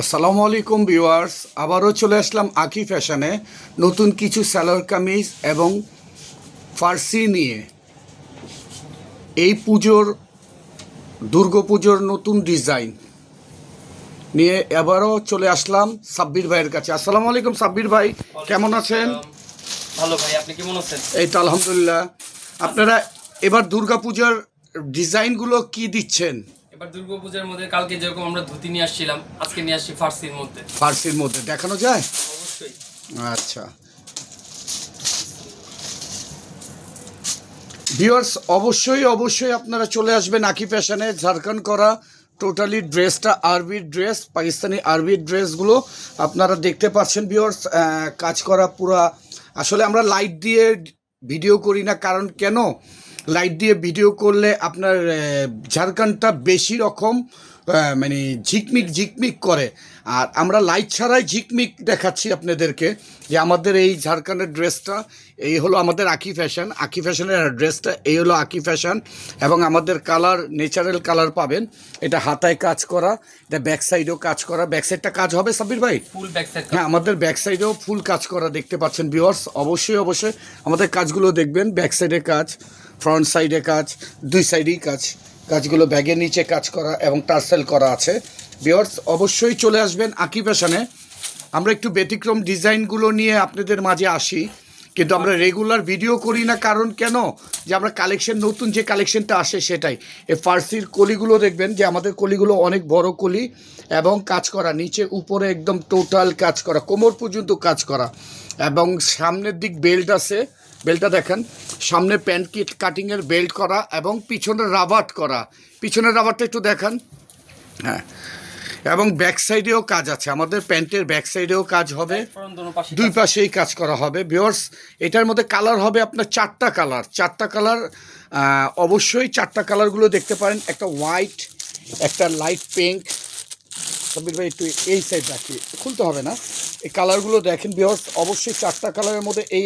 আসসালামু আলাইকুম ভিউয়ার্স আবারও চলে আসলাম আকি ফ্যাশনে নতুন কিছু স্যালোয়ার কামিজ এবং ফার্সি নিয়ে। এই পুজোর দুর্গাপুজোর নতুন ডিজাইন নিয়ে এবারও চলে আসলাম সাব্বির ভাইয়ের কাছে। আসসালামু আলাইকুম সাব্বির ভাই কেমন আছেন? ভালো ভাই আপনি কেমন আছেন? এই তো আলহামদুলিল্লাহ। আপনারা এবার দুর্গাপূজার ডিজাইনগুলো কি দিচ্ছেন? এবার দুর্গাপূজার মধ্যে কালকে যেরকম আমরা ধুতি নিয়ে আসছিলাম আজকে নিয়ে আসছি ফার্সির মধ্যে। ফার্সির মধ্যে। দেখানো যায়? অবশ্যই। আচ্ছা। ভিউয়ার্স অবশ্যই অবশ্যই আপনারা চলে আসবেন আকি ফ্যাশনে ঝাড়খণ্ড করা টোটালি ড্রেসটা আরবি ড্রেস পাকিস্তানি আরবি ড্রেসগুলো আপনারা দেখতে পাচ্ছেন ভিউয়ার্স কাজ করা পুরা। আসলে আমরা লাইট দিয়ে ভিডিও করি না কারণ কেন? লাইট দিয়ে ভিডিও করলে আপনার আহ, ঝাড়খণ্ডটা বেশি রকম মানে ঝিকমিক ঝিকমিক করে। আর আমরা লাইট ছাড়াই ঝিকমিক দেখাচ্ছি আপনাদেরকে যে আমাদের এই ঝাড়খণ্ডের ড্রেসটা এই হলো আমাদের আঁকি ফ্যাশন। আঁকি ফ্যাশনের ড্রেসটা এই হলো আঁকি ফ্যাশন। এবং আমাদের কালার ন্যাচারাল কালার পাবেন। এটা হাতায় কাজ করা এটা ব্যাক সাইডেও কাজ করা। ব্যাক সাইডটা কাজ হবে সাবির ভাই? ফুল ব্যাক সাইড হ্যাঁ আমাদের ব্যাক সাইডেও ফুল কাজ করা দেখতে পাচ্ছেন ভিউয়ার্স অবশ্যই অবশ্যই আমাদের কাজগুলো দেখবেন ব্যাক সাইডে কাজ। ফ্রন্ট সাইডে কাজ, দুই সাইডেই কাজ। কাজগুলো ব্যাগের নিচে কাজ করা এবং টার্সেল করা আছে। বিয়ার্স অবশ্যই চলে আসবেন আকি ফ্যাশনে আমরা একটু ব্যতিক্রম ডিজাইনগুলো নিয়ে আপনাদের মাঝে আসি। কিন্তু আমরা রেগুলার ভিডিও করি না, কারণ কেন? যে আমরা কালেকশন নতুন যে কালেকশনটা আসে সেটাই। এই ফার্সির কলিগুলো দেখবেন যে আমাদের কলিগুলো অনেক বড় কলি এবং কাজ করা। নিচে উপরে একদম টোটাল কাজ করা। কোমর পর্যন্ত কাজ করা। এবং সামনের দিক বেল্ট আছে। বেল্টটা দেখেন। সামনে প্যান্ট কিট কাটিংয়ের বেল্ট করা এবং পিছনে রাবাট করা। পিছনের রাবারটা একটু দেখান। হ্যাঁ। এবং ব্যাক সাইডেও কাজ আছে। আমাদের প্যান্টের ব্যাক সাইডেও কাজ হবে। দুই পাশেই কাজ করা হবে। ভিওর্স এটার মধ্যে কালার হবে আপনার চারটা কালার। চারটা কালার অবশ্যই চারটা কালারগুলো দেখতে পারেন। একটা হোয়াইট একটা লাইট পিঙ্ক। সাবির ভাই একটু এই সাইড রাখি খুলতে হবে না। এই কালারগুলো দেখেন ভিওর্স অবশ্যই চারটা কালারের মধ্যে এই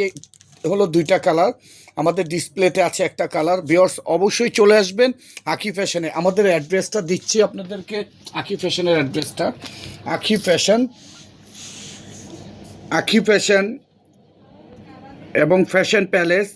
হলো দুইটা কালার। আমাদের ডিসপ্লেতে আছে একটা কালার। বিয়ার্স অবশ্যই চলে আসবেন আখি ফ্যাশনে। আমাদের অ্যাড্রেসটা দিচ্ছি আপনাদেরকে আখি ফ্যাশনের অ্যাড্রেসটা। আখি ফ্যাশন আখি ফ্যাশন এবং ফ্যাশন প্যালেস